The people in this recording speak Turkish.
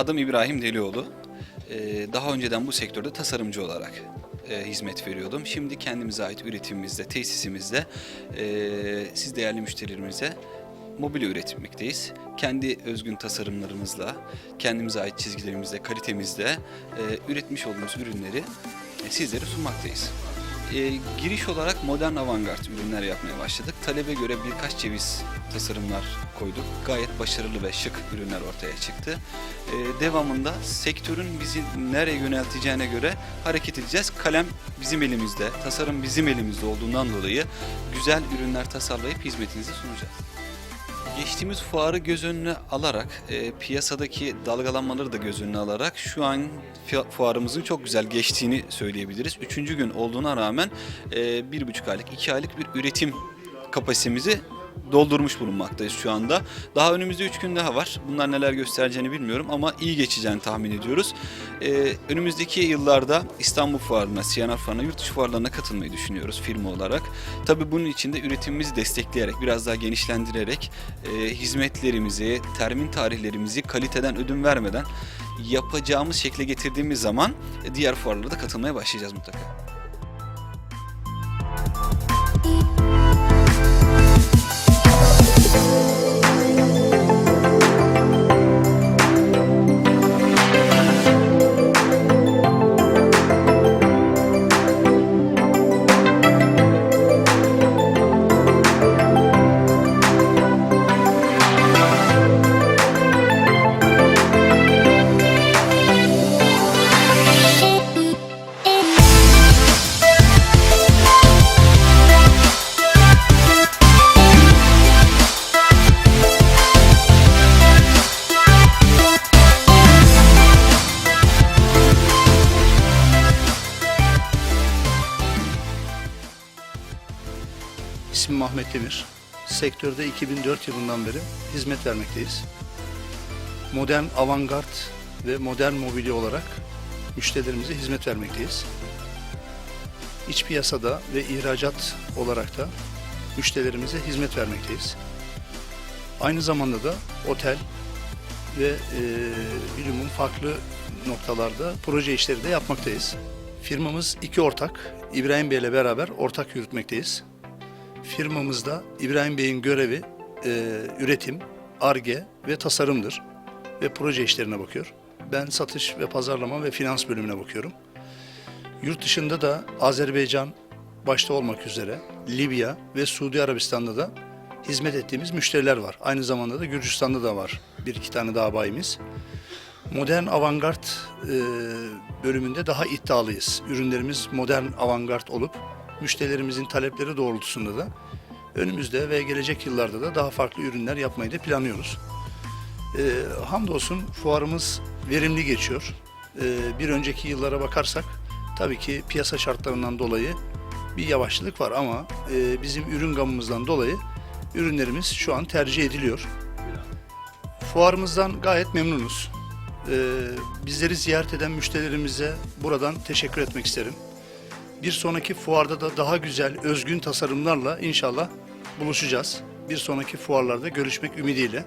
Adım İbrahim Delioğlu. Ee, Daha önceden bu sektörde tasarımcı olarak e, hizmet veriyordum. Şimdi kendimize ait üretimimizde, tesisimizde e, siz değerli müşterilerimize mobilya üretmekteyiz. Kendi özgün tasarımlarımızla, kendimize ait çizgilerimizle, kalitemizle e, üretmiş olduğumuz ürünleri sizlere sunmaktayız. E, giriş olarak modern avantgard ürünler yapmaya başladık. Talebe göre birkaç ceviz tasarımlar koyduk. Gayet başarılı ve şık ürünler ortaya çıktı. E, devamında sektörün bizi nereye yönelteceğine göre hareket edeceğiz. Kalem bizim elimizde, tasarım bizim elimizde olduğundan dolayı güzel ürünler tasarlayıp hizmetinize sunacağız. Geçtiğimiz fuarı göz önüne alarak, e, piyasadaki dalgalanmaları da göz önüne alarak şu an fuarımızın çok güzel geçtiğini söyleyebiliriz. Üçüncü gün olduğuna rağmen e, bir buçuk aylık, iki aylık bir üretim kapasitemizi doldurmuş bulunmaktayız şu anda. Daha önümüzde üç gün daha var. Bunlar neler göstereceğini bilmiyorum ama iyi geçeceğini tahmin ediyoruz. E, önümüzdeki yıllarda İstanbul Fuarı'na, Siyanar Fuarı'na, yurt dışı fuarlarına katılmayı düşünüyoruz firma olarak. Tabii bunun için de üretimimizi destekleyerek, biraz daha genişlendirerek e, hizmetlerimizi, termin tarihlerimizi kaliteden ödün vermeden yapacağımız şekle getirdiğimiz zaman diğer fuarlara da katılmaya başlayacağız mutlaka. İsmim Ahmet Demir. Sektörde 2004 yılından beri hizmet vermekteyiz. Modern avantgard ve modern mobilya olarak müşterilerimize hizmet vermekteyiz. İç piyasada ve ihracat olarak da müşterilerimize hizmet vermekteyiz. Aynı zamanda da otel ve e, bilimum farklı noktalarda proje işleri de yapmaktayız. Firmamız iki ortak, İbrahim Bey ile beraber ortak yürütmekteyiz. Firmamızda İbrahim Bey'in görevi e, üretim, arge ve tasarımdır ve proje işlerine bakıyor. Ben satış ve pazarlama ve finans bölümüne bakıyorum. Yurt dışında da Azerbaycan başta olmak üzere Libya ve Suudi Arabistan'da da hizmet ettiğimiz müşteriler var. Aynı zamanda da Gürcistan'da da var bir iki tane daha bayimiz. Modern avantgard e, bölümünde daha iddialıyız. Ürünlerimiz modern avantgard olup müşterilerimizin talepleri doğrultusunda da önümüzde ve gelecek yıllarda da daha farklı ürünler yapmayı da planlıyoruz. E, hamdolsun fuarımız verimli geçiyor. E, bir önceki yıllara bakarsak tabii ki piyasa şartlarından dolayı bir yavaşlık var ama e, bizim ürün gamımızdan dolayı ürünlerimiz şu an tercih ediliyor. Fuarımızdan gayet memnunuz. Ee, bizleri ziyaret eden müşterilerimize buradan teşekkür etmek isterim. Bir sonraki fuarda da daha güzel, özgün tasarımlarla inşallah buluşacağız. Bir sonraki fuarlarda görüşmek ümidiyle.